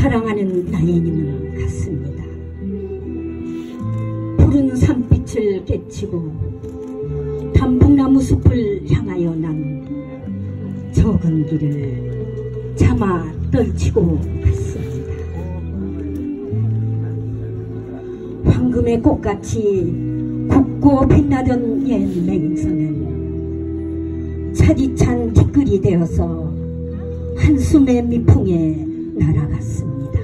사랑하는 나의 님은 갔습니다. 푸른 산빛을 깨치고 단풍나무 숲을 향하여 난 적은 길을 차마 떨치고 갔습니다. 황금의 꽃같이 굳고 빛나던 옛 맹선은 차디찬 티끌이 되어서 한숨의 미풍에 날아갔습니다.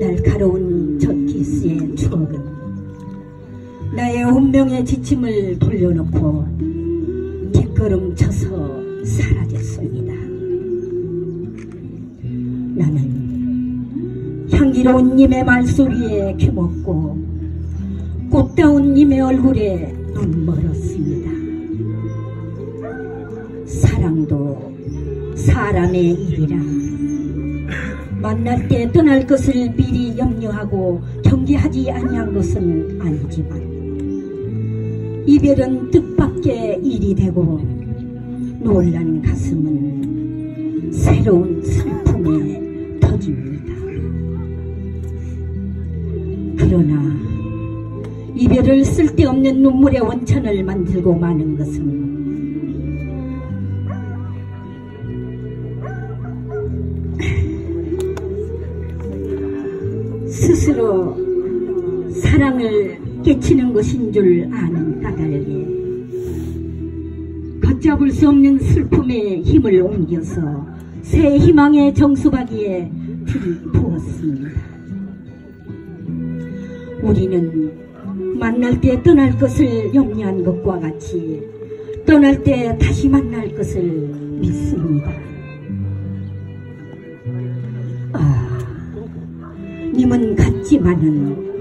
날카로운 젖기스의 추억은 나의 운명의 지침을 돌려놓고 뒷걸음 쳐서 사라졌습니다. 나는 향기로운 님의 말소리에 귀먹고 꽃다운 님의 얼굴에 눈 멀었습니다. 사랑도 사람의 일이라 만날 때 떠날 것을 미리 염려하고 경계하지 아니한 것은 아니지만 이별은 뜻밖의 일이 되고 놀란 가슴은 새로운 슬픔에 터집니다. 그러나 이별을 쓸데없는 눈물의 원천을 만들고 마는 것은 스스로 사랑을 깨치는 것인 줄 아는 까닭에 걷잡을 수 없는 슬픔에 힘을 옮겨서 새 희망의 정수박이에 들이부었습니다. 우리는 만날 때 떠날 것을 염려한 것과 같이 떠날 때 다시 만날 것을 믿습니다. 님은 갔지만은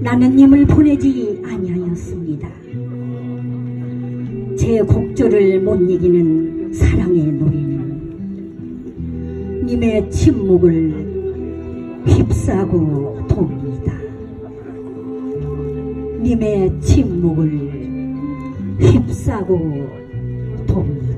나는 님을 보내지 아니하였습니다. 제 곡조를 못 이기는 사랑의 노래는 님의 침묵을 휩싸고 돕니다. 님의 침묵을 휩싸고 돕니다.